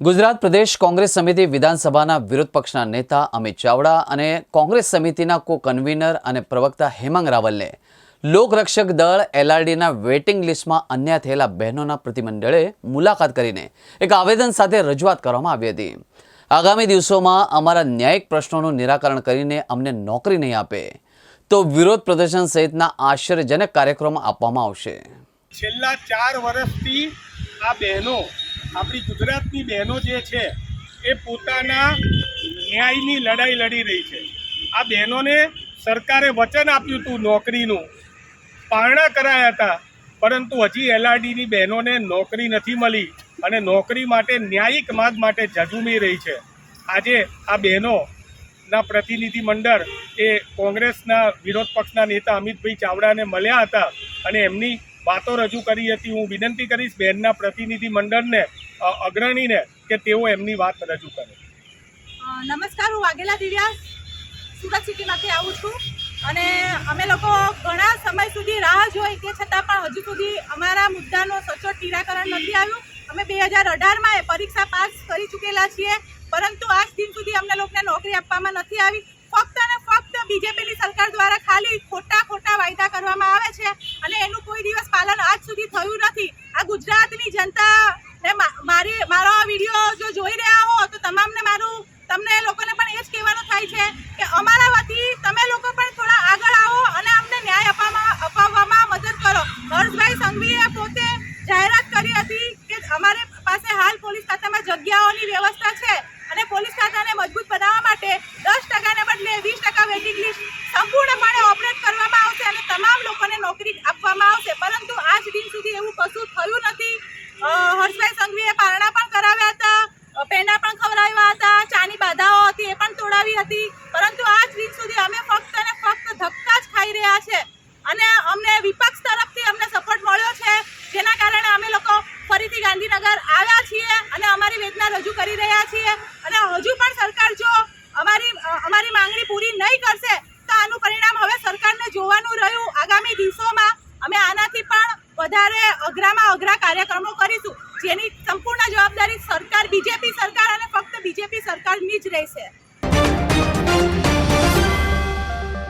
ગુજરાત પ્રદેશ કોંગ્રેસ સમિતિ વિધાનસભાના વિરોધ પક્ષના નેતા અમિત ચાવડા અને કોંગ્રેસ સમિતિના કો કન્વીનર અને પ્રવક્તા હેમાંગ રાવલને લોકરક્ષક દળ એલઆરડીના વેઇટિંગ લિસ્ટમાં અન્યાય થયેલા બહેનોના પ્રતિમંડળે મુલાકાત કરીને એક આવેદન સાથે રજૂઆત કરવામાં આવી હતી. આગામી દિવસોમાં અમારા ન્યાયિક પ્રશ્નોનું નિરાકરણ કરીને અમને નોકરી નહીં આપે તો વિરોધ પ્રદર્શન સહિતના આશ્ચર્યજનક કાર્યક્રમ આપવામાં આવશે. છેલ્લા ચાર વર્ષથી આ બહેનો આપણી ગુજરાતની બહેનો જે છે, એ પોતાના ન્યાયની લડાઈ લડી રહી છે. આ બહેનોને સરકારે વચન આપ્યું હતું નોકરીનું. પારણા કરાયા હતા, પરંતુ હજી એલઆરડીની બહેનોને નોકરી નથી મળી અને નોકરી માટે ન્યાયિક માગ માટે ઝઝુમી રહી છે. આજે આ બહેનોના પ્રતિનિધિ મંડળ એ કોંગ્રેસના વિરોધ પક્ષના નેતા અમિતભાઈ ચાવડાને મળ્યા હતા અને એમની વાતો રજૂ કરી હતી. હું વિનંતી કરીશ બહેનના પ્રતિનિધિ મંડળને અગ્રણીને કે તેઓ એમની વાત રજૂ કરે. નમસ્કાર, હું વાઘેલા દિવ્યા સુરત સિટીમાંથી આવું છું. અને અમે લોકો ઘણા સમય સુધી રાહ જોઈ તે છતાં પણ હજુ સુધી અમારા મુદ્દાનો સચોટ નિરાકરણ નથી આવ્યું. અમે બે હજાર અઢારમાં પરીક્ષા પાસ કરી ચૂકેલા છીએ, પરંતુ આજ દિન સુધી અમને લોકોને નોકરી આપવામાં નથી આવી. ફક્ત અને ફક્ત બીજેપીની સરકાર દ્વારા ખાલી ખોટા ખોટા વાયદા કરવામાં આવે છે અને એનું કોઈ દિવસ પાલન આજ સુધી થયું નથી આ ગુજરાતની જનતા ને મારી, મારો આ વીડિયો જો જોઈ રહ્યા હો, તો તમામને મારું, તમને લોકોને પણ એ જ કહેવાનું થાય છે કે અમારા વતી તમે લોકો પણ થોડા આગળ આવો અને અમને ન્યાય અપાવવામાં અપાવવામાં મદદ કરો. હર્ષભાઈ સંઘવીએ પોતે જાહેરાત કરી હતી કે અમારે પાસે હાલ પોલીસ ખાતામાં જગ્યાઓની વ્યવસ્થા છે અને પોલીસ ખાતાને મજબૂત બનાવવા માટે દસ ટકાને બદલે વીસ ટકા વેટિંગ લિસ્ટ સંપૂર્ણપણે ઓપરેટ કરવામાં આવશે અને તમામ લોકોને નોકરી આપવામાં આવશે પરંતુ આજ દિન સુધી એવું કશું થયું નથી અ, હર્ષભાઈ સંઘવીએ પારણા પણ કરાવ્યા હતા પેંડા પણ ખવડાવ્યા હતા, ચાની બાધાઓ હતી, એ પણ તોડાવી હતી. પરંતુ આજ દિન સુધી અમે ફક્ત અને ફક્ત ધક્કા જ ખાઈ રહ્યા છે. અને અમને વિપક્ષ તરફથી અમને સપોર્ટ મળ્યો છે, જેના કારણે અમે લોકો ફરીથી ગાંધીનગર આવ્યા છીએ અને અમારી વેદના રજૂ કરી રહ્યા છીએ. અને આવનારે અઘરામાં અઘરા કાર્યક્રમો કરીશું, જેની સંપૂર્ણ જવાબદારી સરકાર, બીજેપી સરકાર અને ફક્ત બીજેપી સરકારની જ રહેશે.